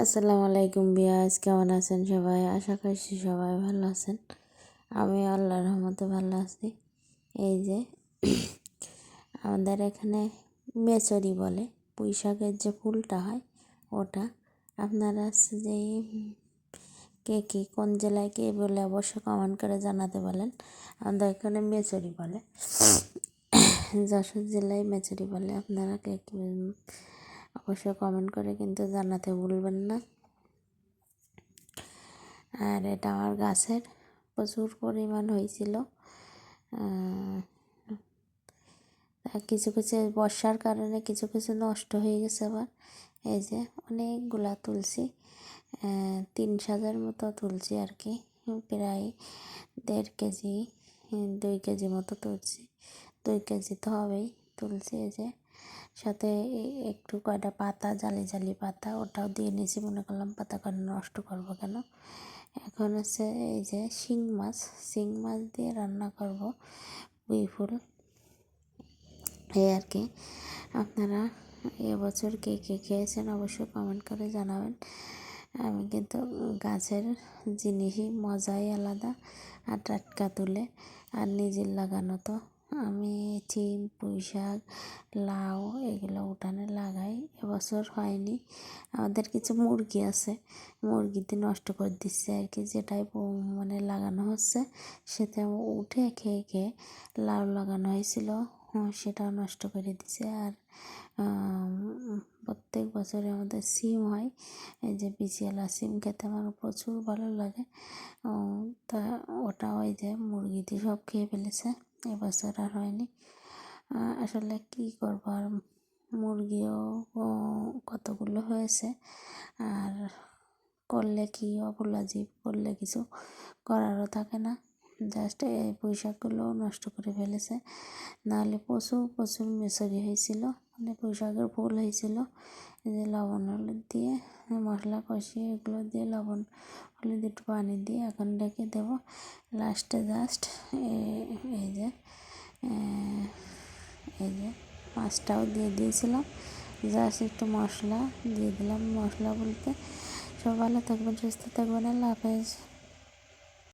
আসসালামু আলাইকুম বিয়াজ কেমন আছেন সবাই? আশা করছি সবাই ভালো আছেন। আমি আল্লাহর রহমতে ভালো আছি। এই যে, আমাদের এখানে মেচরি বলে পুঁই শাকের যে ফুলটা হয়, ওটা। আপনারা যে, কে কে, কোন জেলায় কে বলে অবশ্য কমেন্ট করে জানাতে বলেন আমাদের এখানে মেচরি বলে। যশোর জেলায় মেচরি বলে, আপনারা কে কে অবশ্যই কমেন্ট করে কিন্তু জানাতে ভুলবেন না। আর এটা আমার গাছের প্রচুর পরিমাণ হয়েছিল। কিছু কিছু বর্ষার কারণে কিছু কিছু নষ্ট হয়ে গেছে আবার। এই যে অনেকগুলা তুলসী তিন সাজার মতো তুলছি আর কি, প্রায় দেড় কেজি, দুই কেজি মতো তুলছি দুই কেজি তো হবেই তুলছি এই যে। সাথে একটু কয়টা পাতা, জালি জালি পাতা ওটাও দিয়ে নিয়েছি। মনে করলাম পাতা কয়টা নষ্ট করব কেন? এখন হচ্ছে এই যে শিং মাছ শিং মাছ দিয়ে রান্না করব পুঁই ফুল। এই আর কি। আপনারা এবছর কে কে খেয়েছেন অবশ্যই কমেন্ট করে জানাবেন। আমি কিন্তু গাছের জিনিসই মজাই আলাদা, আর টাটকা তুলে, আর নিজের লাগানো তো আমি চিন পুঁই শাক, লাউ এগুলো উঠানে লাগাই। এবছর হয়নি। আমাদের কিছু মুরগি আছে। মুরগিতে নষ্ট করে দিচ্ছে আর কি। যেটাই মানে লাগানো হচ্ছে, সেটা উঠে খেয়ে খেয়ে লাউ লাগানো হয়েছিল সেটাও নষ্ট করে দিছে আর প্রত্যেক বছরে আমাদের সিম হয়। এই যে বিচিয়ালা সিম খেতে আমার প্রচুর ভালো লাগে। তা ওটা ওই যে মুরগিতে সব খেয়ে ফেলেছে। এবছর আর হয়নি। আসলে কি করব আর মুরগিও কতগুলো হয়েছে? আর করলে কি অবলাজীব করলে কিছু করারও থাকে না। জাস্ট এই পয়সাগুলো নষ্ট করে ফেলেছে। নাহলে প্রচুর প্রচুর মেসরি হয়েছিল। মানে পোশাকের ফুল হয়েছিল। এই যে লবণ হলুদ দিয়ে, মশলা কষিয়ে এগুলো দিয়ে লবণ হলুদ একটু পানি দিয়ে এখন রেখে দেবো। লাস্টে জাস্ট এই যে এই যে মাছটাও দিয়ে দিয়েছিলাম। জাস্ট একটু মশলা দিয়ে দিলাম। মশলা বলতে সব ভালো থাকবেন, সুস্থ থাকবেন। আল্লাহ হাফেজ।